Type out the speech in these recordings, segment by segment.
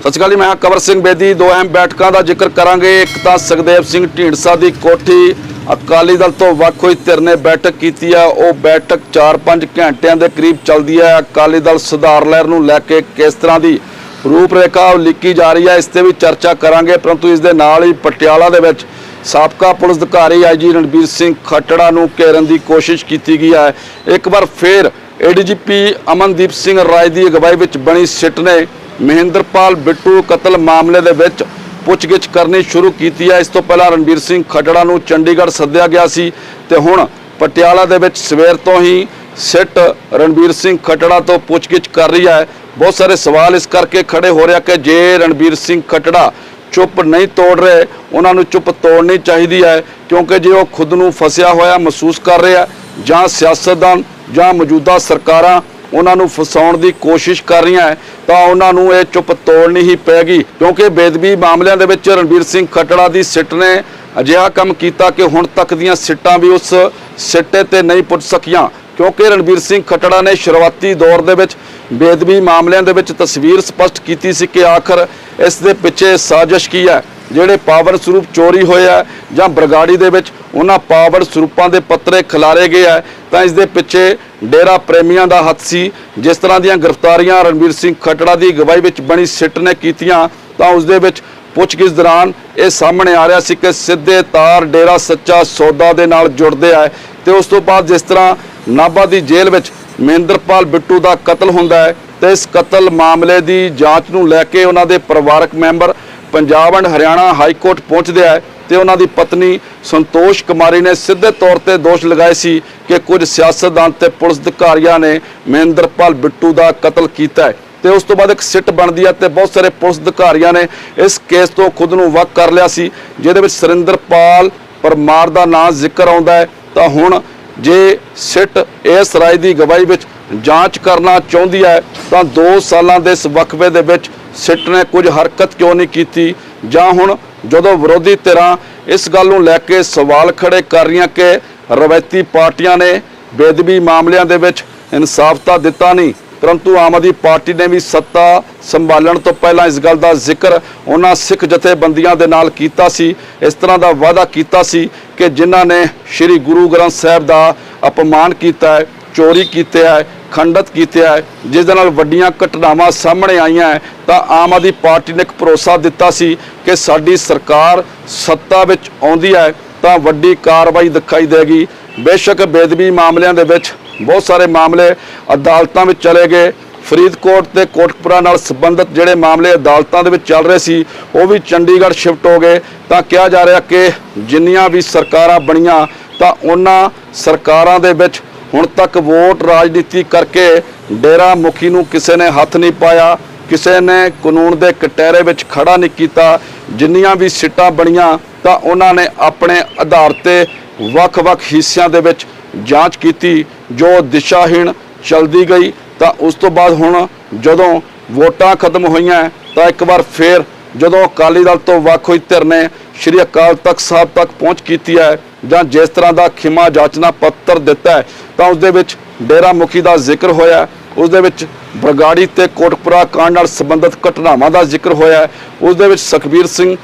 ਸਤਿ ਸ਼੍ਰੀ ਅਕਾਲ ਜੀ, ਮੈਂ ਹਾਂ ਕਵਰ ਸਿੰਘ ਬੇਦੀ। ਦੋ ਅਹਿਮ ਬੈਠਕਾਂ ਦਾ ਜ਼ਿਕਰ ਕਰਾਂਗੇ। ਇੱਕ ਤਾਂ ਸੁਖਦੇਵ ਸਿੰਘ ਢੀਂਡਸਾ ਦੀ ਕੋਠੀ। ਅਕਾਲੀ ਦਲ ਤੋਂ ਵੱਖ ਹੋਈ ਧਿਰ ਨੇ ਬੈਠਕ ਕੀਤੀ ਹੈ ਉਹ ਬੈਠਕ 4-5 ਘੰਟਿਆਂ ਦੇ ਕਰੀਬ ਚੱਲਦੀ ਹੈ ਅਕਾਲੀ ਦਲ ਸੁਧਾਰ ਲਹਿਰ ਨੂੰ ਲੈ ਕੇ ਕਿਸ ਤਰ੍ਹਾਂ ਦੀ ਰੂਪਰੇਖਾ ਲਿਖੀ ਜਾ ਰਹੀ ਹੈ ਇਸ ਤੇ ਵੀ ਚਰਚਾ ਕਰਾਂਗੇ। ਪਰੰਤੂ ਇਸ ਦੇ ਨਾਲ ਹੀ ਪਟਿਆਲਾ ਦੇ ਵਿੱਚ ਸਾਬਕਾ ਪੁਲਿਸ ਅਧਿਕਾਰੀ ਆਈਜੀ ਰਣਬੀਰ ਸਿੰਘ ਖੱਟੜਾ ਨੂੰ ਘੇਰਨ ਦੀ ਕੋਸ਼ਿਸ਼ ਕੀਤੀ ਗਈ ਹੈ ਇੱਕ ਵਾਰ ਫੇਰ ਏਡੀਜੀਪੀ ਅਮਨਦੀਪ ਸਿੰਘ ਰਾਏ ਦੀ ਅਗਵਾਈ ਵਿੱਚ ਬਣੀ ਸਿੱਟ ਨੇ ਮਹਿੰਦਰਪਾਲ ਬਿੱਟੂ ਕਤਲ ਮਾਮਲੇ ਦੇ ਵਿੱਚ ਪੁੱਛਗਿੱਛ ਕਰਨੀ ਸ਼ੁਰੂ ਕੀਤੀ ਹੈ। ਇਸ ਤੋਂ ਪਹਿਲਾਂ ਰਣਬੀਰ ਸਿੰਘ ਖੱਟੜਾ ਨੂੰ ਚੰਡੀਗੜ੍ਹ ਸੱਦਿਆ ਗਿਆ ਸੀ ਤੇ ਹੁਣ ਪਟਿਆਲਾ ਦੇ ਵਿੱਚ ਸਵੇਰ ਤੋਂ ਹੀ ਸਿੱਟ ਰਣਬੀਰ ਸਿੰਘ ਖੱਟੜਾ ਤੋਂ ਪੁੱਛਗਿੱਛ ਕਰ ਰਹੀ ਹੈ। ਬਹੁਤ ਸਾਰੇ ਸਵਾਲ ਇਸ ਕਰਕੇ ਖੜੇ ਹੋ ਰਿਹਾ ਕਿ ਜੇ ਰਣਬੀਰ ਸਿੰਘ ਖੱਟੜਾ ਚੁੱਪ ਨਹੀਂ ਤੋੜ ਰਹੇ, ਉਹਨਾਂ ਨੂੰ ਚੁੱਪ ਤੋੜਨੀ ਚਾਹੀਦੀ ਹੈ, ਕਿਉਂਕਿ ਜੇ ਉਹ ਖੁਦ ਨੂੰ ਫਸਿਆ ਹੋਇਆ ਮਹਿਸੂਸ ਕਰ ਰਿਹਾ ਜਾਂ ਸਿਆਸਤਦਾਨ ਜਾਂ ਮੌਜੂਦਾ ਸਰਕਾਰਾਂ ਉਹਨਾਂ ਨੂੰ ਫਸਾਉਣ ਦੀ ਕੋਸ਼ਿਸ਼ ਕਰ ਰਹੀਆਂ ਹੈ, ਤਾਂ ਉਹਨਾਂ ਨੂੰ ਇਹ ਚੁੱਪ ਤੋੜਨੀ ਹੀ ਪੈਗੀ ਕਿਉਂਕਿ ਬੇਦਬੀ ਮਾਮਲਿਆਂ ਦੇ ਵਿੱਚ ਰਣਬੀਰ ਸਿੰਘ ਖੱਟੜਾ ਦੀ ਸਿੱਟ ਨੇ ਅਜਿਹਾ ਕੰਮ ਕੀਤਾ ਕਿ ਹੁਣ ਤੱਕ ਦੀਆਂ ਸਿੱਟਾਂ ਵੀ ਉਸ ਸਿੱਟੇ ਤੇ ਨਹੀਂ ਪੁੱਜ ਸਕੀਆਂ, ਕਿਉਂਕਿ ਰਣਬੀਰ ਸਿੰਘ ਖੱਟੜਾ ਨੇ ਸ਼ੁਰੂਆਤੀ ਦੌਰ ਦੇ ਵਿੱਚ ਬੇਦਬੀ ਮਾਮਲਿਆਂ ਦੇ ਵਿੱਚ ਤਸਵੀਰ ਸਪਸ਼ਟ ਕੀਤੀ ਸੀ ਕਿ ਆਖਰ ਇਸ ਦੇ ਪਿੱਛੇ ਸਾਜ਼ਿਸ਼ ਕੀ ਹੈ। ਜਿਹੜੇ ਪਾਵਰ ਸਰੂਪ ਚੋਰੀ ਹੋਏ ਆ ਜਾਂ ਬਰਗਾੜੀ ਦੇ ਵਿੱਚ ਉਹਨਾਂ ਪਾਵਰ ਸਰੂਪਾਂ ਦੇ ਪੱਤਰੇ ਖਿਲਾਰੇ ਗਏ ਆ, ਤਾਂ ਇਸ ਦੇ ਪਿੱਛੇ ਡੇਰਾ ਪ੍ਰੇਮੀਆਂ ਦਾ ਹੱਥ ਸੀ। ਜਿਸ ਤਰ੍ਹਾਂ ਦੀਆਂ ਗ੍ਰਿਫਤਾਰੀਆਂ ਰਣਬੀਰ ਸਿੰਘ ਖੱਟੜਾ ਦੀ ਅਗਵਾਈ ਵਿੱਚ ਬਣੀ ਸਿੱਟ ਨੇ ਕੀਤੀਆਂ, ਤਾਂ ਉਸ ਦੇ ਵਿੱਚ ਪੁੱਛਗਿੱਛ ਦੌਰਾਨ ਇਹ ਸਾਹਮਣੇ ਆ ਰਿਹਾ ਸੀ ਕਿ ਸਿੱਧੇ ਤਾਰ ਡੇਰਾ ਸੱਚਾ ਸੌਦਾ ਦੇ ਨਾਲ ਜੁੜਦੇ ਆ ਤੇ ਉਸ ਤੋਂ ਬਾਅਦ ਜਿਸ ਤਰ੍ਹਾਂ ਨਾਭਾ ਦੀ ਜੇਲ੍ਹ ਵਿੱਚ ਮਹਿੰਦਰਪਾਲ ਬਿੱਟੂ ਦਾ ਕਤਲ ਹੁੰਦਾ ਹੈ, ਤੇ ਇਸ ਕਤਲ ਮਾਮਲੇ ਦੀ ਜਾਂਚ ਨੂੰ ਲੈ ਕੇ ਉਹਨਾਂ ਦੇ ਪਰਿਵਾਰਕ member Punjab and Haryana high court ਪਹੁੰਚਦੇ ਆ ਤੇ ਉਹਨਾਂ ਦੀ ਪਤਨੀ ਸੰਤੋਸ਼ ਕੁਮਾਰੀ ਨੇ ਸਿੱਧੇ ਤੌਰ ਤੇ ਦੋਸ਼ ਲਗਾਏ ਸੀ ਕਿ ਕੁਝ ਸਿਆਸਤਦਾਨ ਤੇ ਪੁਲਿਸ ਅਧਿਕਾਰੀਆਂ ਨੇ ਮਹਿੰਦਰਪਾਲ ਬਿੱਟੂ ਦਾ ਕਤਲ ਕੀਤਾ ਹੈ। ਤੇ ਉਸ ਤੋਂ ਬਾਅਦ ਇੱਕ ਸਿੱਟ ਬਣਦੀ ਹੈ ਤੇ ਬਹੁਤ ਸਾਰੇ ਪੁਲਿਸ ਅਧਿਕਾਰੀਆਂ ਨੇ ਇਸ ਕੇਸ ਤੋਂ ਖੁਦ ਨੂੰ ਵੱਖ ਕਰ ਲਿਆ ਸੀ, ਜਿਹਦੇ ਵਿੱਚ ਸਰਿੰਦਰਪਾਲ ਪਰਮਾਰ ਦਾ ਨਾਂ ਜ਼ਿਕਰ ਆਉਂਦਾ ਹੈ। ਤਾਂ ਹੁਣ ਜੇ ਸਿੱਟ ਇਸ ਰਾਏ ਦੀ ਗਵਾਹੀ ਵਿੱਚ ਜਾਂਚ ਕਰਨਾ ਚਾਹੁੰਦੀ ਹੈ, ਤਾਂ 2 ਸਾਲਾਂ ਦੇ ਇਸ ਵਕਫੇ ਦੇ ਵਿੱਚ ਸਿੱਟ ਨੇ ਕੁਝ ਹਰਕਤ ਕਿਉਂ ਨਹੀਂ ਕੀਤੀ? ਜਾਂ ਹੁਣ ਜਦੋਂ ਵਿਰੋਧੀ ਧਿਰਾਂ ਇਸ ਗੱਲ ਨੂੰ ਲੈ ਕੇ ਸਵਾਲ ਖੜੇ ਕਰ ਰਹੀਆਂ ਕਿ ਰਵਾਇਤੀ ਪਾਰਟੀਆਂ ਨੇ ਬੇਦਬੀ ਮਾਮਲਿਆਂ ਦੇ ਵਿੱਚ ਇਨਸਾਫ ਤਾਂ ਦਿੱਤਾ ਨਹੀਂ, ਪਰੰਤੂ ਆਮ ਆਦਮੀ ਪਾਰਟੀ ਨੇ ਵੀ ਸੱਤਾ ਸੰਭਾਲਣ ਤੋਂ ਪਹਿਲਾਂ ਇਸ ਗੱਲ ਦਾ ਜ਼ਿਕਰ ਉਹਨਾਂ ਸਿੱਖ ਜਥੇਬੰਦੀਆਂ ਦੇ ਨਾਲ ਕੀਤਾ ਸੀ, ਇਸ ਤਰ੍ਹਾਂ ਦਾ ਵਾਅਦਾ ਕੀਤਾ ਸੀ ਕਿ ਜਿਨ੍ਹਾਂ ਨੇ ਸ੍ਰੀ ਗੁਰੂ ਗ੍ਰੰਥ ਸਾਹਿਬ ਦਾ ਅਪਮਾਨ ਕੀਤਾ ਹੈ, ਚੋਰੀ ਕੀਤਾ ਹੈ ਖੰਡਿਤ ਕੀਤਾ ਹੈ ਜਿਸ ਦੇ ਨਾਲ ਵੱਡੀਆਂ ਘਟਨਾਵਾਂ ਸਾਹਮਣੇ ਆਈਆਂ ਤਾਂ ਆਮ ਆਦਮੀ ਪਾਰਟੀ ਨੇ ਇੱਕ ਭਰੋਸਾ ਦਿੱਤਾ ਸੀ ਕਿ ਸਾਡੀ ਸਰਕਾਰ ਸੱਤਾ ਵਿੱਚ ਆਉਂਦੀ ਹੈ, ਤਾਂ ਵੱਡੀ ਕਾਰਵਾਈ ਦਿਖਾਈ ਦੇਗੀ। ਬੇਸ਼ੱਕ ਬੇਦਬੀ ਮਾਮਲਿਆਂ ਦੇ ਵਿੱਚ ਬਹੁਤ ਸਾਰੇ ਮਾਮਲੇ ਅਦਾਲਤਾਂ ਵਿੱਚ ਚਲੇ ਗਏ। ਫਰੀਦਕੋਟ ਤੇ ਕੋਟਕਪੁਰਾ ਨਾਲ ਸੰਬੰਧਿਤ ਜਿਹੜੇ ਮਾਮਲੇ ਅਦਾਲਤਾਂ ਦੇ ਵਿੱਚ ਚੱਲ ਰਹੇ ਸੀ, ਉਹ ਵੀ ਚੰਡੀਗੜ੍ਹ ਸ਼ਿਫਟ ਹੋ ਗਏ। ਤਾਂ ਕਿਹਾ ਜਾ ਰਿਹਾ ਕਿ ਜਿੰਨੀਆਂ ਵੀ ਸਰਕਾਰਾਂ ਬਣੀਆਂ, ਤਾਂ ਉਹਨਾਂ ਸਰਕਾਰਾਂ ਦੇ ਵਿੱਚ ਹੁਣ ਤੱਕ ਵੋਟ ਰਾਜਨੀਤੀ ਕਰਕੇ ਡੇਰਾ ਮੁਖੀ ਨੂੰ ਕਿਸੇ ਨੇ ਹੱਥ ਨਹੀਂ ਪਾਇਆ, ਕਿਸੇ ਨੇ ਕਾਨੂੰਨ ਦੇ ਕਟਹਿਰੇ ਵਿੱਚ ਖੜਾ ਨਹੀਂ ਕੀਤਾ, ਜਿੰਨੀਆਂ ਵੀ ਸਿੱਟਾਂ ਬਣੀਆਂ ਤਾਂ ਉਹਨਾਂ ਨੇ ਆਪਣੇ ਆਧਾਰ ਤੇ ਵੱਖ-ਵੱਖ ਹਿੱਸਿਆਂ ਦੇ ਵਿੱਚ ਜਾਂਚ ਕੀਤੀ, ਜੋ ਦਿਸ਼ਾਹੀਣ ਚਲਦੀ ਗਈ। ਤਾਂ ਉਸ ਤੋਂ ਬਾਅਦ ਹੁਣ ਜਦੋਂ ਵੋਟਾਂ ਖਤਮ ਹੋਈਆਂ, ਤਾਂ ਇੱਕ ਵਾਰ ਫੇਰ ਜਦੋਂ ਅਕਾਲੀ ਦਲ ਤੋਂ ਵੱਖ ਹੋਈ ਧਿਰ ਨੇ ਸ਼੍ਰੀ ਅਕਾਲ ਤਖਤ ਸਾਹਿਬ ਤੱਕ ਪਹੁੰਚ ਕੀਤੀ ਹੈ ਜਾਂ ਜਿਸ ਤਰ੍ਹਾਂ ਦਾ ਖਿਮਾ ਜਾਚਨਾ ਪੱਤਰ ਦਿੱਤਾ ਹੈ ਤਾਂ ਉਸ ਦੇ ਵਿੱਚ ਡੇਰਾ ਮੁਖੀ ਦਾ ਜ਼ਿਕਰ ਹੋਇਆ ਹੈ। ਉਸ ਦੇ ਵਿੱਚ ਬਰਗਾੜੀ ਤੇ ਕੋਟਪੁਰਾ ਕਾਂਡ ਨਾਲ ਸੰਬੰਧਿਤ ਘਟਨਾਵਾਂ ਦਾ ਜ਼ਿਕਰ ਹੋਇਆ ਹੈ। ਉਸ ਦੇ ਵਿੱਚ ਸੁਖਬੀਰ ਸਿੰਘ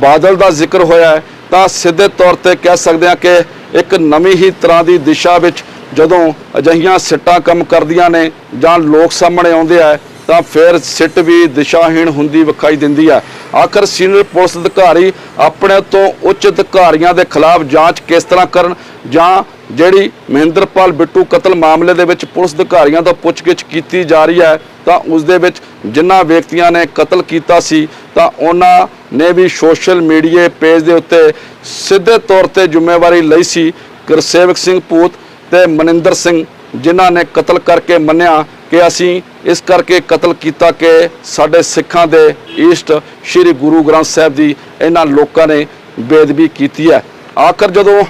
ਬਾਦਲ ਦਾ ਜ਼ਿਕਰ ਹੋਇਆ ਤਾਂ ਸਿੱਧੇ ਤੌਰ ਤੇ ਕਹਿ ਸਕਦੇ ਹਾਂ ਕਿ ਇੱਕ ਨਵੀਂ ਹੀ ਤਰ੍ਹਾਂ ਦੀ ਦਿਸ਼ਾ ਵਿੱਚ ਜਦੋਂ ਅਜਿਹੀਆਂ ਸਿੱਟਾਂ ਕੰਮ ਕਰਦੀਆਂ ਨੇ ਜਾਂ ਲੋਕ ਸਾਹਮਣੇ ਆਉਂਦੇ ਆ ਤਾਂ ਫਿਰ ਸਿੱਟ ਵੀ ਦਿਸ਼ਾਹੀਣ ਹੁੰਦੀ ਵਿਖਾਈ ਦਿੰਦੀ ਹੈ। ਆਖਰ ਸੀਨੀਅਰ ਪੁਲਿਸ ਅਧਿਕਾਰੀ ਆਪਣੇ ਤੋਂ ਉੱਚ ਅਧਿਕਾਰੀਆਂ ਦੇ ਖਿਲਾਫ ਜਾਂਚ ਕਿਸ ਤਰ੍ਹਾਂ ਕਰਨ ਜਾਂ ਜਿਹੜੀ ਮਹਿੰਦਰਪਾਲ ਬਿੱਟੂ ਕਤਲ ਮਾਮਲੇ ਦੇ ਵਿੱਚ ਪੁਲਿਸ ਅਧਿਕਾਰੀਆਂ ਤੋਂ ਪੁੱਛਗਿੱਛ ਕੀਤੀ ਜਾ ਰਹੀ ਹੈ, ਤਾਂ ਉਸ ਦੇ ਵਿੱਚ ਜਿਨ੍ਹਾਂ ਵਿਅਕਤੀਆਂ ਨੇ ਕਤਲ ਕੀਤਾ ਸੀ, ਤਾਂ ਉਹਨਾਂ ਨੇ ਵੀ ਸੋਸ਼ਲ ਮੀਡੀਆ ਪੇਜ ਦੇ ਉੱਤੇ ਸਿੱਧੇ ਤੌਰ ਤੇ ਜ਼ਿੰਮੇਵਾਰੀ ਲਈ ਸੀ। ਗੁਰਸੇਵਕ ਸਿੰਘ ਪੂਤ ਤੇ ਮਨਿੰਦਰ ਸਿੰਘ, ਜਿਨ੍ਹਾਂ ਨੇ ਕਤਲ ਕਰਕੇ ਮੰਨਿਆ ਕਿ ਅਸੀਂ ਇਸ ਕਰਕੇ ਕਤਲ ਕੀਤਾ ਕਿ ਸਾਡੇ ਸਿੱਖਾਂ ਦੇ ਈਸਟ ਸ੍ਰੀ ਗੁਰੂ ਗ੍ਰੰਥ ਸਾਹਿਬ ਦੀ ਇਹਨਾਂ ਲੋਕਾਂ ਨੇ ਬੇਦਬੀ ਕੀਤੀ ਹੈ। ਆਖਰ ਜਦੋਂ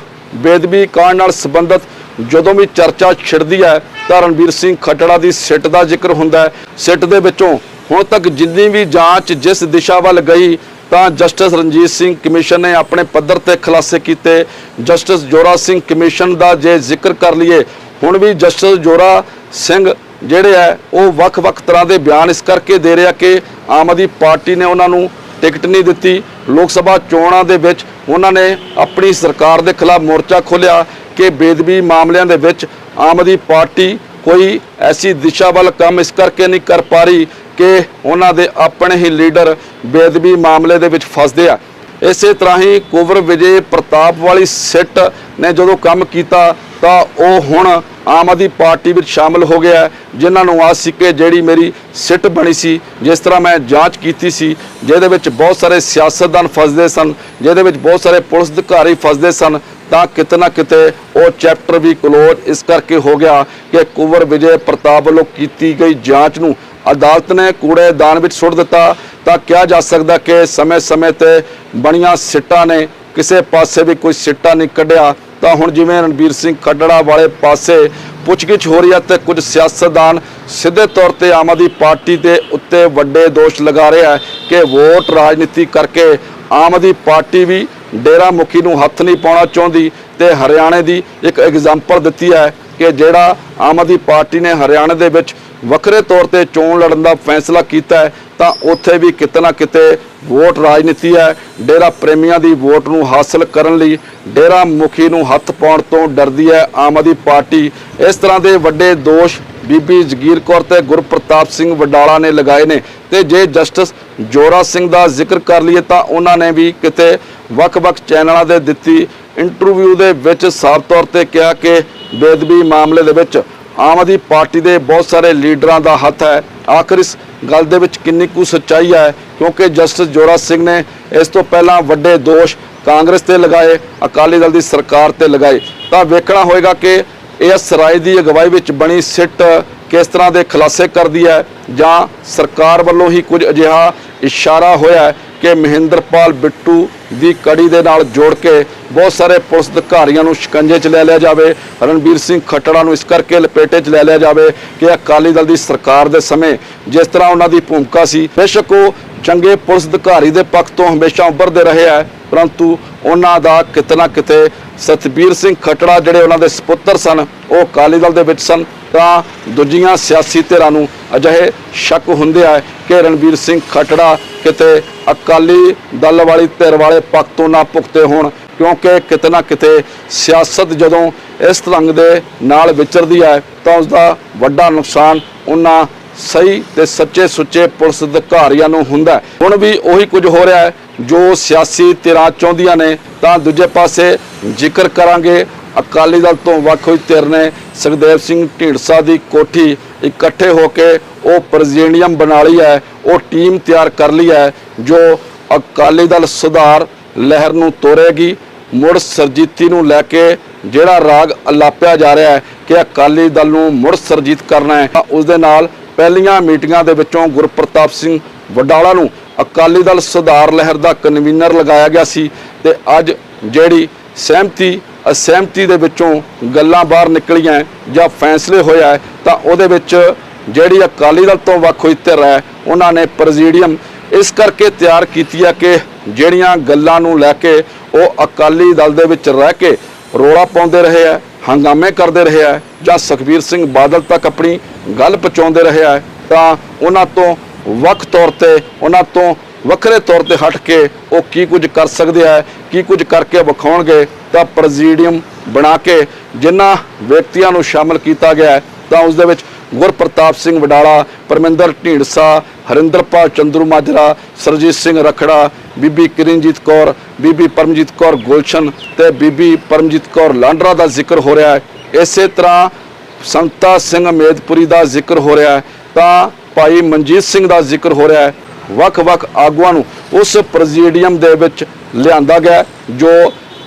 ਬੇਦਬੀ ਕਾਂਡ ਨਾਲ ਸੰਬੰਧਿਤ ਜਦੋਂ ਵੀ ਚਰਚਾ ਛਿੜਦੀ ਹੈ ਤਾਂ ਰਣਬੀਰ ਸਿੰਘ ਖੱਟੜਾ ਦੀ ਸਿੱਟ ਦਾ ਜ਼ਿਕਰ ਹੁੰਦਾ ਹੈ। ਸਿੱਟ ਦੇ ਵਿੱਚੋਂ ਹੁਣ ਤੱਕ ਜਿੰਨੀ ਵੀ ਜਾਂਚ ਜਿਸ ਦਿਸ਼ਾ ਵੱਲ ਗਈ ਤਾਂ ਜਸਟਿਸ ਰਣਜੀਤ ਸਿੰਘ ਕਮਿਸ਼ਨ ਨੇ ਆਪਣੇ ਪੱਧਰ ਤੇ ਖੁਲਾਸੇ ਕੀਤੇ। ਜਸਟਿਸ ਜੋਰਾ ਸਿੰਘ ਕਮਿਸ਼ਨ ਦਾ ਜੇ ਜ਼ਿਕਰ ਕਰ ਲਈਏ, ਹੁਣ ਵੀ ਜਸਟਿਸ ਜੋਰਾ ਸਿੰਘ ਜਿਹੜੇ ਹੈ ਉਹ ਵੱਖ-ਵੱਖ ਤਰ੍ਹਾਂ ਦੇ ਬਿਆਨ ਇਸ ਕਰਕੇ ਦੇ ਰਿਹਾ ਕਿ ਆਮ ਆਦਮੀ ਪਾਰਟੀ ਨੇ ਉਹਨਾਂ ਨੂੰ ਟਿਕਟ ਨਹੀਂ ਦਿੱਤੀ। ਲੋਕ ਸਭਾ ਚੋਣਾਂ ਦੇ ਵਿੱਚ ਉਹਨਾਂ ਨੇ ਆਪਣੀ ਸਰਕਾਰ ਦੇ ਖਿਲਾਫ ਮੋਰਚਾ ਖੋਲ੍ਹਿਆ ਕਿ ਬੇਦਬੀ ਮਾਮਲਿਆਂ ਦੇ ਵਿੱਚ ਆਮ ਆਦਮੀ ਪਾਰਟੀ ਕੋਈ ਐਸੀ ਦਿਸ਼ਾ ਵੱਲ ਕੰਮ ਇਸ ਕਰਕੇ ਨਹੀਂ ਕਰ ਪਾ ਰਹੀ ਕਿ ਉਹਨਾਂ ਦੇ ਆਪਣੇ ਹੀ ਲੀਡਰ ਬੇਦਬੀ ਮਾਮਲੇ ਦੇ ਵਿੱਚ ਫਸਦੇ ਆ। ਇਸੇ ਤਰ੍ਹਾਂ ਹੀ ਕੁਵਰ ਵਿਜੇ ਪ੍ਰਤਾਪ ਵਾਲੀ ਸਿੱਟ ਨੇ ਜਦੋਂ ਕੰਮ ਕੀਤਾ ਤਾਂ ਉਹ ਹੁਣ ਆਮ ਆਦਮੀ ਪਾਰਟੀ ਵਿੱਚ ਸ਼ਾਮਲ ਹੋ ਗਿਆ ਜਿਨ੍ਹਾਂ ਨੂੰ ਆਸ ਸੀ ਕਿ ਜਿਹੜੀ ਮੇਰੀ ਸਿੱਟ ਬਣੀ ਸੀ, ਜਿਸ ਤਰ੍ਹਾਂ ਮੈਂ ਜਾਂਚ ਕੀਤੀ ਸੀ, ਜਿਹਦੇ ਵਿੱਚ ਬਹੁਤ ਸਾਰੇ ਸਿਆਸਤਦਾਨ ਫਸਦੇ ਸਨ, ਜਿਹਦੇ ਵਿੱਚ ਬਹੁਤ ਸਾਰੇ ਪੁਲਿਸ ਅਧਿਕਾਰੀ ਫਸਦੇ ਸਨ, ਤਾਂ ਕਿਤੇ ਨਾ ਕਿਤੇ ਉਹ ਚੈਪਟਰ ਵੀ ਕਲੋਜ਼ ਇਸ ਕਰਕੇ ਹੋ ਗਿਆ ਕਿ ਕੁਵਰ ਵਿਜੇ ਪ੍ਰਤਾਪ ਵੱਲੋਂ ਕੀਤੀ ਗਈ ਜਾਂਚ ਨੂੰ ਅਦਾਲਤ ਨੇ ਕੂੜੇਦਾਨ ਵਿੱਚ ਸੁੱਟ ਦਿੱਤਾ, ਤਾਂ ਕਿਹਾ ਜਾ ਸਕਦਾ ਕਿ ਸਮੇਂ-ਸਮੇਂ ਤੇ ਬਣੀਆਂ ਸਿੱਟਾਂ ਨੇ ਕਿਸੇ ਪਾਸੇ ਵੀ ਕੋਈ ਸਿੱਟਾ ਨਹੀਂ ਕੱਢਿਆ। ਤਾਂ ਹੁਣ ਜਿਵੇਂ ਰਣਬੀਰ ਸਿੰਘ ਖੱਡੜਾ ਵਾਲੇ ਪਾਸੇ ਪੁੱਛਗਿੱਛ ਹੋ ਰਹੀ ਹੈ ਤੇ ਕੁਝ ਸਿਆਸਤਦਾਨ ਸਿੱਧੇ ਤੌਰ ਤੇ ਆਮ ਆਦਮੀ ਪਾਰਟੀ ਦੇ ਉੱਤੇ ਵੱਡੇ ਦੋਸ਼ ਲਗਾ ਰਿਹਾ ਹੈ ਕਿ ਵੋਟ ਰਾਜਨੀਤੀ ਕਰਕੇ ਆਮ ਆਦਮੀ ਪਾਰਟੀ ਵੀ ਡੇਰਾ ਮੁਖੀ ਨੂੰ ਹੱਥ ਨਹੀਂ ਪਾਉਣਾ ਚਾਹੁੰਦੀ ਤੇ ਹਰਿਆਣੇ ਦੀ ਇੱਕ ਐਗਜ਼ਾਮਪਲ ਦਿੱਤੀ ਹੈ ਕਿ ਜਿਹੜਾ ਆਮ ਆਦਮੀ ਪਾਰਟੀ ਨੇ ਹਰਿਆਣਾ ਦੇ ਵਿੱਚ ਵੱਖਰੇ ਤੌਰ ਤੇ ਚੋਣ ਲੜਨ ਦਾ ਫੈਸਲਾ ਕੀਤਾ ਹੈ ਤਾਂ ਉੱਥੇ ਵੀ ਕਿਤੇ ਨਾ ਕਿਤੇ ਵੋਟ ਰਾਜਨੀਤੀ ਹੈ। ਡੇਰਾ ਪ੍ਰੇਮੀਆਂ ਦੀ ਵੋਟ ਨੂੰ ਹਾਸਲ ਕਰਨ ਲਈ ਡੇਰਾ ਮੁਖੀ ਨੂੰ ਹੱਥ ਪਾਉਣ ਤੋਂ ਡਰਦੀ ਹੈ ਆਮ ਆਦਮੀ ਪਾਰਟੀ। ਇਸ ਤਰ੍ਹਾਂ ਦੇ ਵੱਡੇ ਦੋਸ਼ ਬੀਬੀ ਜਗੀਰ ਕੌਰ ਤੇ ਗੁਰਪ੍ਰਤਾਪ ਸਿੰਘ ਵਡਾਲਾ ਨੇ ਲਗਾਏ ਨੇ ਤੇ ਜੇ ਜਸਟਿਸ ਜੋਰਾ ਸਿੰਘ ਦਾ ਜ਼ਿਕਰ ਕਰ ਲਈਏ ਤਾਂ ਉਹਨਾਂ ਨੇ ਵੀ ਕਿਤੇ ਵੱਖ-ਵੱਖ ਚੈਨਲਾਂ ਦੇ ਦਿੱਤੀ। ਇੰਟਰਵਿਊ ਦੇ ਵਿੱਚ ਸਾਫ਼ ਤੌਰ ਤੇ ਕਿਹਾ ਕਿ ਬੇਦਬੀ ਮਾਮਲੇ ਦੇ ਵਿੱਚ ਆਮ ਆਦਮੀ ਪਾਰਟੀ ਦੇ ਬਹੁਤ ਸਾਰੇ ਲੀਡਰਾਂ ਦਾ ਹੱਥ ਹੈ। ਆਖਰ ਇਸ ਗੱਲ ਦੇ ਵਿੱਚ ਕਿੰਨੀ ਕੁ ਸੱਚਾਈ ਹੈ ਕਿਉਂਕਿ ਜਸਟਿਸ ਜੋਰਾ ਸਿੰਘ ਨੇ ਇਸ ਤੋਂ ਪਹਿਲਾਂ ਵੱਡੇ ਦੋਸ਼ ਕਾਂਗਰਸ ਤੇ ਲਗਾਏ, ਅਕਾਲੀ ਦਲ ਦੀ ਸਰਕਾਰ ਤੇ ਲਗਾਏ। ਤਾਂ ਵੇਖਣਾ ਹੋਏਗਾ ਕਿ ਇਸ ਰਾਏ ਦੀ ਅਗਵਾਈ ਵਿੱਚ ਬਣੀ ਸਿੱਟ ਕਿਸ ਤਰ੍ਹਾਂ ਦੇ ਖੁਲਾਸੇ ਕਰਦੀ ਹੈ ਜਾਂ ਸਰਕਾਰ ਵੱਲੋਂ ਹੀ ਕੁਝ ਅਜਿਹਾ ਇਸ਼ਾਰਾ ਹੋਇਆ ਕਿ ਮਹਿੰਦਰਪਾਲ ਬਿੱਟੂ ਦੀ ਕੜੀ ਦੇ ਨਾਲ ਜੋੜ ਕੇ ਬਹੁਤ ਸਾਰੇ ਪੁਲਿਸ ਅਧਿਕਾਰੀਆਂ ਨੂੰ ਸ਼ਿਕੰਜੇ 'ਚ ਲੈ ਲਿਆ ਜਾਵੇ, ਰਣਬੀਰ ਸਿੰਘ ਖੱਟੜਾ ਨੂੰ ਇਸ ਕਰਕੇ ਲਪੇਟੇ 'ਚ ਲੈ ਲਿਆ ਜਾਵੇ ਕਿ ਅਕਾਲੀ ਦਲ ਦੀ ਸਰਕਾਰ ਦੇ ਸਮੇਂ ਜਿਸ ਤਰ੍ਹਾਂ ਉਹਨਾਂ ਦੀ ਭੂਮਿਕਾ ਸੀ, ਬੇਸ਼ੱਕ ਉਹ ਚੰਗੇ ਪੁਲਿਸ ਅਧਿਕਾਰੀ ਦੇ ਪੱਖ ਤੋਂ ਹਮੇਸ਼ਾ ਉੱਭਰਦੇ ਰਹੇ ਹੈ ਪਰੰਤੂ ਉਹਨਾਂ ਦਾ ਕਿਤਨਾ ਕਿਤੇ ਸਤਬੀਰ ਸਿੰਘ ਖੱਟੜਾ ਜਿਹੜੇ ਉਹਨਾਂ ਦੇ ਸੁਪੁੱਤਰ ਸਨ, ਉਹ ਅਕਾਲੀ ਦਲ ਦੇ ਵਿੱਚ ਸਨ ਤਾਂ ਦੂਜੀਆਂ ਸਿਆਸੀ ਧਿਰਾਂ ਨੂੰ ਅਜਿਹੇ ਸ਼ੱਕ ਹੁੰਦੇ ਆ ਕਿ ਰਣਬੀਰ ਸਿੰਘ ਖੱਟੜਾ ਕਿਤੇ ਅਕਾਲੀ ਦਲ ਵਾਲੀ ਧਿਰ ਵਾਲੇ ਪੱਖ ਤੋਂ ਨਾ ਭੁਗਤੇ ਹੋਣ, ਕਿਉਂਕਿ ਕਿਤੇ ਨਾ ਕਿਤੇ ਸਿਆਸਤ ਜਦੋਂ ਇਸ ਤਰੰਗ ਦੇ ਨਾਲ ਵਿਚਰਦੀ ਹੈ ਤਾਂ ਉਸ ਦਾ ਵੱਡਾ ਨੁਕਸਾਨ ਉਹਨਾਂ ਸਹੀ ਤੇ ਸੱਚੇ ਸੁੱਚੇ ਪੁਲਿਸ ਅਧਿਕਾਰੀਆਂ ਨੂੰ ਹੁੰਦਾ ਹੁਣ ਵੀ ਉਹੀ ਕੁਝ ਹੋ ਰਿਹਾ ਹੈ, ਜੋ ਸਿਆਸੀ ਧਿਰਾਂ ਚਾਹੁੰਦੀਆਂ ਨੇ, ਤਾਂ ਦੂਜੇ ਪਾਸੇ ਜ਼ਿਕਰ ਕਰਾਂਗੇ ਅਕਾਲੀ ਦਲ ਤੋਂ ਵੱਖ ਹੋਈ ਧਿਰ ਨੇ ਸੁਖਦੇਵ ਸਿੰਘ ਢੀਂਡਸਾ ਦੀ ਕੋਠੀ ਇਕੱਠੇ ਹੋ ਕੇ ਉਹ ਪ੍ਰੈਜ਼ੀਡੀਅਮ ਬਣਾ ਲਈ ਹੈ, ਉਹ ਟੀਮ ਤਿਆਰ ਕਰ ਲਈ ਹੈ, ਜੋ ਅਕਾਲੀ ਦਲ ਸੁਧਾਰ ਲਹਿਰ ਨੂੰ ਤੋਰੇਗੀ। ਮੁੜ ਸਰਜੀਤੀ ਨੂੰ ਲੈ ਕੇ ਜਿਹੜਾ ਰਾਗ ਅਲਾਪਿਆ ਜਾ ਰਿਹਾ ਹੈ ਕਿ ਅਕਾਲੀ ਦਲ ਨੂੰ ਮੁੜ ਸਰਜੀਤ ਕਰਨਾ ਹੈ, ਤਾਂ ਉਸ ਦੇ ਨਾਲ ਪਹਿਲੀਆਂ ਮੀਟਿੰਗਾਂ ਦੇ ਵਿੱਚੋਂ ਗੁਰਪ੍ਰਤਾਪ ਸਿੰਘ ਵਡਾਲਾ ਨੂੰ ਅਕਾਲੀ ਦਲ ਸੁਧਾਰ ਲਹਿਰ ਦਾ ਕਨਵੀਨਰ ਲਗਾਇਆ ਗਿਆ ਸੀ ਤੇ ਅੱਜ ਜਿਹੜੀ ਸਹਿਮਤੀ ਅਸਹਿਮਤੀ ਦੇ ਵਿੱਚੋਂ ਗੱਲਾਂ ਬਾਹਰ ਨਿਕਲੀਆਂ ਜਾਂ ਫੈਸਲੇ ਹੋਇਆ ਹੈ, ਤਾਂ ਉਹਦੇ ਵਿੱਚ ਜਿਹੜੀ ਅਕਾਲੀ ਦਲ ਤੋਂ ਵੱਖ ਹੋਈ ਧਿਰ ਹੈ ਉਹਨਾਂ ਨੇ ਪ੍ਰੈਜ਼ੀਡੀਅਮ ਇਸ ਕਰਕੇ ਤਿਆਰ ਕੀਤੀ ਹੈ ਕਿ ਜਿਹੜੀਆਂ ਗੱਲਾਂ ਨੂੰ ਲੈ ਕੇ ਉਹ ਅਕਾਲੀ ਦਲ ਦੇ ਵਿੱਚ ਰਹਿ ਕੇ ਰੋਲਾ ਪਾਉਂਦੇ ਰਹੇ ਆ ਹੰਗਾਮੇ ਕਰਦੇ ਰਹੇ ਆ ਜਾਂ ਸੁਖਬੀਰ ਸਿੰਘ ਬਾਦਲ ਤੱਕ ਆਪਣੀ ਗੱਲ ਪਹੁੰਚਾਉਂਦੇ ਰਹੇ ਆ ਤਾਂ ਉਹਨਾਂ ਤੋਂ ਵੱਖ ਤੌਰ ਤੇ ਉਹਨਾਂ ਤੋਂ ਵੱਖਰੇ ਤੌਰ ਤੇ ਹਟ ਕੇ ਉਹ ਕੀ ਕੁਝ ਕਰ ਸਕਦੇ ਆ ਕੀ ਕੁਝ ਕਰਕੇ ਵਿਖਾਉਣਗੇ ਤਾਂ ਪ੍ਰੈਜ਼ੀਡੀਅਮ ਬਣਾ ਕੇ ਜਿਨ੍ਹਾਂ ਵਿਅਕਤੀਆਂ ਨੂੰ ਸ਼ਾਮਲ ਕੀਤਾ ਗਿਆ ਤਾਂ ਉਸ ਦੇ ਵਿੱਚ ਗੁਰਪ੍ਰਤਾਪ ਸਿੰਘ ਵਡਾਲਾ, ਪਰਮਿੰਦਰ ਢੀਂਡਸਾ, ਹਰਿੰਦਰਪਾਲ ਚੰਦਰੂ ਮਾਜਰਾ ਸਰਜੀਤ ਸਿੰਘ ਰਖੜਾ, ਬੀਬੀ ਕਿਰਨਜੀਤ ਕੌਰ, ਬੀਬੀ ਪਰਮਜੀਤ ਕੌਰ ਗੋਲਸ਼ਨ ਤੇ ਬੀਬੀ ਪਰਮਜੀਤ ਕੌਰ ਲਾਂਡਰਾ ਦਾ ਜ਼ਿਕਰ ਹੋ ਰਿਹਾ ਹੈ। ਇਸੇ ਤਰ੍ਹਾਂ ਸੰਤਾ ਸਿੰਘ ਮੇਦਪੁਰੀ ਦਾ ਜ਼ਿਕਰ ਹੋ ਰਿਹਾ ਹੈ, ਤਾਂ ਭਾਈ ਮਨਜੀਤ ਸਿੰਘ ਦਾ ਜ਼ਿਕਰ ਹੋ ਰਿਹਾ ਹੈ। ਵੱਖ-ਵੱਖ ਆਗੂਆਂ ਨੂੰ ਉਸ ਪ੍ਰੈਜ਼ੀਡੀਅਮ ਦੇ ਵਿੱਚ ਲਿਆਂਦਾ ਗਿਆ ਜੋ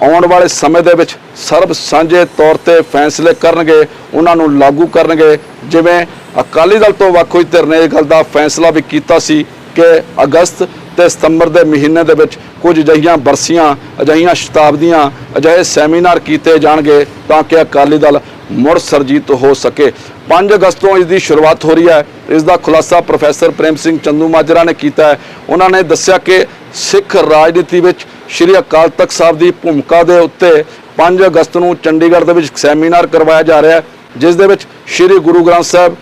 ਆਉਣ ਵਾਲੇ ਸਮੇਂ ਦੇ ਵਿੱਚ ਸਰਬ ਸਾਂਝੇ ਤੌਰ ਤੇ ਫੈਸਲੇ ਕਰਨਗੇ, ਉਹਨਾਂ ਨੂੰ ਲਾਗੂ ਕਰਨਗੇ। ਜਿਵੇਂ ਅਕਾਲੀ ਦਲ ਤੋਂ ਵੱਖ ਹੋਈ ਧਿਰ ਨੇ ਇਹ ਗੱਲ ਦਾ ਫੈਸਲਾ ਵੀ ਕੀਤਾ ਸੀ ਕਿ ਅਗਸਤ ਤੇ ਸਤੰਬਰ ਦੇ ਮਹੀਨੇ ਦੇ ਵਿੱਚ ਕੁਝ ਅਜਿਹੀਆਂ ਬਰਸੀਆਂ, ਅਜਿਹੀਆਂ ਸ਼ਤਾਬਦੀਆਂ, ਅਜਿਹੇ ਸੈਮੀਨਾਰ ਕੀਤੇ ਜਾਣਗੇ ਤਾਂ ਕਿ ਅਕਾਲੀ ਦਲ ਮੁੜ ਸਰਜੀਤ ਹੋ ਸਕੇ। 5 ਅਗਸਤ ਤੋਂ ਇਸ ਦੀ ਸ਼ੁਰੂਆਤ ਹੋ ਰਹੀ ਹੈ। ਇਸ ਦਾ ਖੁਲਾਸਾ ਪ੍ਰੋਫੈਸਰ ਪ੍ਰੇਮ ਸਿੰਘ ਚੰਦੂ ਮਾਜਰਾ ਨੇ ਕੀਤਾ ਹੈ। ਉਹਨਾਂ ਨੇ ਦੱਸਿਆ ਕਿ ਸਿੱਖ ਰਾਜਨੀਤੀ ਵਿੱਚ ਸ਼੍ਰੀ ਅਕਾਲ ਤਖਤ ਸਾਹਿਬ ਦੀ ਭੂਮਿਕਾ ਦੇ ਉੱਤੇ 5 ਅਗਸਤ ਨੂੰ ਚੰਡੀਗੜ੍ਹ ਦੇ ਵਿੱਚ ਸੈਮੀਨਾਰ ਕਰਵਾਇਆ ਜਾ ਰਿਹਾ ਹੈ, ਜਿਸ ਦੇ ਵਿੱਚ ਸ਼੍ਰੀ ਗੁਰੂ ਗ੍ਰੰਥ ਸਾਹਿਬ,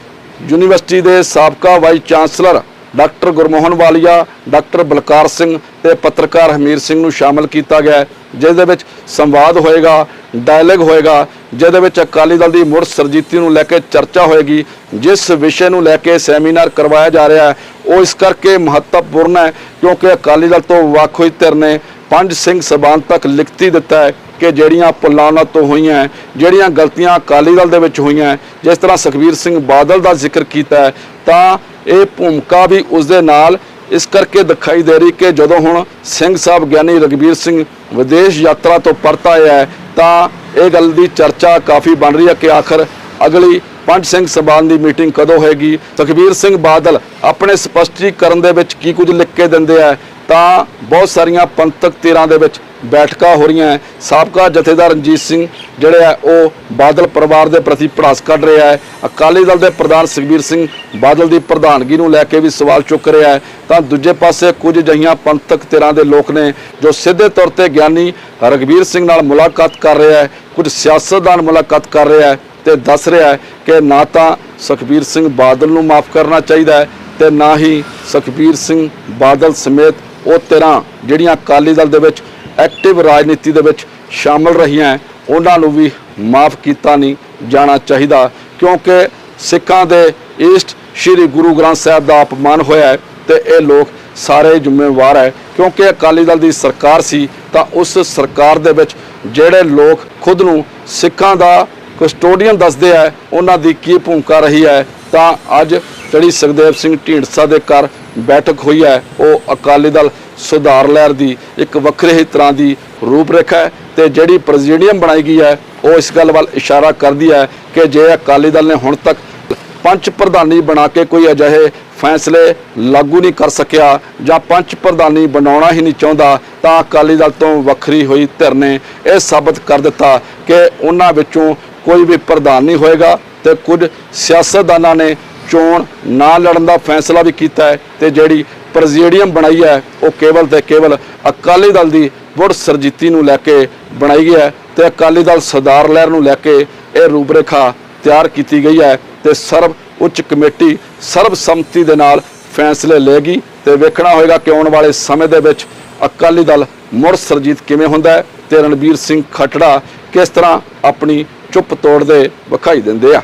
ਯੂਨੀਵਰਸਿਟੀ ਦੇ ਸਾਬਕਾ vice chancellor doctor Gurmohan Walia, doctor Balkar Singh ਤੇ ਪੱਤਰਕਾਰ ਹਮੀਰ ਸਿੰਘ ਨੂੰ ਸ਼ਾਮਲ ਕੀਤਾ ਗਿਆ ਜਿਸ ਦੇ ਵਿੱਚ ਸੰਵਾਦ ਹੋਏਗਾ ਡਾਇਲੋਗ ਹੋਏਗਾ ਜਿਹਦੇ ਵਿੱਚ ਅਕਾਲੀ ਦਲ ਦੀ ਮੁੜ ਸਰਜੀਤੀ ਨੂੰ ਲੈ ਕੇ ਚਰਚਾ ਹੋਏਗੀ, ਜਿਸ ਵਿਸ਼ੇ ਨੂੰ ਲੈ ਕੇ ਸੈਮੀਨਾਰ ਕਰਵਾਇਆ ਜਾ ਰਿਹਾ ਹੈ, ਉਹ ਇਸ ਕਰਕੇ ਮਹੱਤਵਪੂਰਨ ਹੈ ਕਿਉਂਕਿ ਅਕਾਲੀ ਦਲ ਤੋਂ ਵੱਖ ਹੋਈ ਧਿਰ ਨੇ ਪੰਜ ਸਿੰਘ ਸਬਾਨ ਤੱਕ ਲਿਖਤੀ ਦਿੱਤਾ ਹੈ ਕਿ ਜਿਹੜੀਆਂ ਪੁਲਾਨਾਂ ਤੋਂ ਹੋਈਆਂ ਜਿਹੜੀਆਂ ਗਲਤੀਆਂ ਅਕਾਲੀ ਦਲ ਦੇ ਵਿੱਚ ਹੋਈਆਂ ਜਿਸ ਤਰ੍ਹਾਂ ਸੁਖਬੀਰ ਸਿੰਘ ਬਾਦਲ ਦਾ ਜ਼ਿਕਰ ਕੀਤਾ ਹੈ, ਤਾਂ ਇਹ ਭੂਮਿਕਾ ਵੀ ਉਸ ਦੇ ਨਾਲ ਇਸ ਕਰਕੇ ਦਿਖਾਈ ਦੇ ਰਹੀ ਕਿ ਜਦੋਂ ਹੁਣ ਸਿੰਘ ਸਾਹਿਬ ਗਿਆਨੀ ਰਗਵੀਰ ਸਿੰਘ ਵਿਦੇਸ਼ ਯਾਤਰਾ ਤੋਂ ਪਰਤ ਆਇਆ ਹੈ, ਤਾਂ ਇਹ ਗੱਲ ਦੀ ਚਰਚਾ ਕਾਫੀ ਬਣ ਰਹੀ ਹੈ ਕਿ ਆਖਰ ਅਗਲੀ ਪੰਜ ਸਿੰਘ ਸਭਾਨ ਦੀ ਮੀਟਿੰਗ ਕਦੋਂ ਹੋਏਗੀ? ਸੁਖਬੀਰ ਸਿੰਘ ਬਾਦਲ ਆਪਣੇ ਸਪਸ਼ਟੀਕਰਨ ਦੇ ਵਿੱਚ ਕੀ ਕੁਝ ਲਿਖ ਕੇ ਦਿੰਦੇ ਆ ਤਾਂ ਬਹੁਤ ਸਾਰੀਆਂ ਪੰਥਕ ਧਿਰਾਂ ਦੇ ਵਿੱਚ ਬੈਠਕਾਂ ਹੋ ਰਹੀਆਂ ਹੈ। ਸਾਬਕਾ ਜਥੇਦਾਰ ਰਣਜੀਤ ਸਿੰਘ ਜਿਹੜੇ ਆ, ਉਹ ਬਾਦਲ ਪਰਿਵਾਰ ਦੇ ਪ੍ਰਤੀ ਭੜਾਸ ਕੱਢ ਰਿਹਾ ਹੈ। ਅਕਾਲੀ ਦਲ ਦੇ ਪ੍ਰਧਾਨ ਸੁਖਬੀਰ ਸਿੰਘ ਬਾਦਲ ਦੀ ਪ੍ਰਧਾਨਗੀ ਨੂੰ ਲੈ ਕੇ ਵੀ ਸਵਾਲ ਚੁੱਕ ਰਿਹਾ ਹੈ। ਤਾਂ ਦੂਜੇ ਪਾਸੇ ਕੁਝ ਜਹੀਆਂ ਪੰਥਕ ਧਿਰਾਂ ਦੇ ਲੋਕ ਨੇ ਜੋ ਸਿੱਧੇ ਤੌਰ ਤੇ ਗਿਆਨੀ ਰਗਵੀਰ ਸਿੰਘ ਨਾਲ ਮੁਲਾਕਾਤ ਕਰ ਰਿਹਾ ਹੈ। ਕੁਝ ਸਿਆਸਤਦਾਨ ਮੁਲਾਕਾਤ ਕਰ ਰਿਹਾ ਹੈ ਤੇ ਦੱਸ ਰਿਹਾ ਹੈ ਕਿ ਨਾ ਤਾਂ ਸੁਖਬੀਰ ਸਿੰਘ ਬਾਦਲ ਨੂੰ ਮਾਫ ਕਰਨਾ ਚਾਹੀਦਾ ਹੈ ਤੇ ਨਾ ਹੀ ਸੁਖਬੀਰ ਸਿੰਘ ਬਾਦਲ ਸਮੇਤ ਉਹ ਧਿਰਾਂ ਜਿਹੜੀਆਂ ਅਕਾਲੀ ਦਲ ਦੇ ਵਿੱਚ ਐਕਟਿਵ ਰਾਜਨੀਤੀ ਦੇ ਵਿੱਚ ਸ਼ਾਮਲ ਰਹੀਆਂ ਉਹਨਾਂ ਨੂੰ ਵੀ ਮਾਫ ਕੀਤਾ ਨਹੀਂ ਜਾਣਾ ਚਾਹੀਦਾ, ਕਿਉਂਕਿ ਸਿੱਖਾਂ ਦੇ ਈਸਟ ਸ੍ਰੀ ਗੁਰੂ ਗ੍ਰੰਥ ਸਾਹਿਬ ਦਾ ਅਪਮਾਨ ਹੋਇਆ ਹੈ ਤੇ ਇਹ ਲੋਕ ਸਾਰੇ ਜ਼ਿੰਮੇਵਾਰ ਹੈ, ਕਿਉਂਕਿ ਅਕਾਲੀ ਦਲ ਦੀ ਸਰਕਾਰ ਸੀ ਤਾਂ ਉਸ ਸਰਕਾਰ ਦੇ ਵਿੱਚ ਜਿਹੜੇ ਲੋਕ ਖੁਦ ਨੂੰ ਸਿੱਖਾਂ ਦਾ ਕਸਟੋਡੀਅਨ ਦੱਸਦੇ ਆ, ਉਹਨਾਂ ਦੀ ਕੀ ਭੂਮਿਕਾ ਰਹੀ ਹੈ, ਤਾਂ ਅੱਜ ਜਿਹੜੀ ਸੁਖਦੇਵ ਸਿੰਘ ਢੀਂਡਸਾ ਦੇ ਘਰ ਬੈਠਕ ਹੋਈ ਹੈ, ਉਹ ਅਕਾਲੀ ਦਲ ਸੁਧਾਰ ਲਹਿਰ ਦੀ ਇੱਕ ਵੱਖਰੇ ਹੀ ਤਰ੍ਹਾਂ ਦੀ ਰੂਪਰੇਖਾ ਹੈ ਤੇ ਜਿਹੜੀ ਪ੍ਰੈਜ਼ੀਡੀਅਮ ਬਣਾਈ ਗਈ ਹੈ, ਉਹ ਇਸ ਗੱਲ ਵੱਲ ਇਸ਼ਾਰਾ ਕਰਦੀ ਹੈ ਕਿ ਜੇ ਅਕਾਲੀ ਦਲ ਨੇ ਹੁਣ ਤੱਕ ਪੰਚ ਪ੍ਰਧਾਨੀ ਬਣਾ ਕੇ ਕੋਈ ਅਜਿਹੇ ਫੈਸਲੇ ਲਾਗੂ ਨਹੀਂ ਕਰ ਸਕਿਆ ਜਾਂ ਪੰਚ ਪ੍ਰਧਾਨੀ ਬਣਾਉਣਾ ਹੀ ਨਹੀਂ ਚਾਹੁੰਦਾ, ਤਾਂ ਅਕਾਲੀ ਦਲ ਤੋਂ ਵੱਖਰੀ ਹੋਈ ਧਿਰ ਨੇ ਇਹ ਸਾਬਤ ਕਰ ਦਿੱਤਾ ਕਿ ਉਹਨਾਂ ਵਿੱਚੋਂ ਕੋਈ ਵੀ ਪ੍ਰਧਾਨ ਨਹੀਂ ਹੋਏਗਾ ਤੇ ਕੁਝ ਸਿਆਸਤਦਾਨਾਂ ਨੇ ਚੋਣ ਨਾ ਲੜਨ ਦਾ ਫੈਸਲਾ ਵੀ ਕੀਤਾ ਹੈ ਤੇ ਜਿਹੜੀ ਪ੍ਰੈਜ਼ੀਡੀਅਮ ਬਣਾਈ ਹੈ, ਉਹ ਕੇਵਲ ਤੇ ਕੇਵਲ ਅਕਾਲੀ ਦਲ ਦੀ ਮੁੜ ਸਰਜੀਤੀ ਨੂੰ ਲੈ ਕੇ ਬਣਾਈ ਹੈ ਤੇ ਅਕਾਲੀ ਦਲ ਸਰਦਾਰ ਲਹਿਰ ਨੂੰ ਲੈ ਕੇ ਇਹ ਰੂਪਰੇਖਾ ਤਿਆਰ ਕੀਤੀ ਗਈ ਹੈ ਤੇ ਸਰਬ ਉੱਚ ਕਮੇਟੀ ਸਰਬਸੰਮਤੀ ਦੇ ਨਾਲ ਫੈਸਲੇ ਲਏਗੀ ਤੇ ਵੇਖਣਾ ਹੋਏਗਾ ਕਿ ਆਉਣ ਵਾਲੇ ਸਮੇਂ ਦੇ ਵਿੱਚ ਅਕਾਲੀ ਦਲ ਮੁੜ ਸਰਜੀਤ ਕਿਵੇਂ ਹੁੰਦਾ ਹੈ ਤੇ ਰਣਬੀਰ ਸਿੰਘ ਖੱਟੜਾ ਕਿਸ ਤਰ੍ਹਾਂ ਆਪਣੀ ਚੁੱਪ ਤੋੜਦੇ ਵਿਖਾਈ ਦਿੰਦੇ ਆ।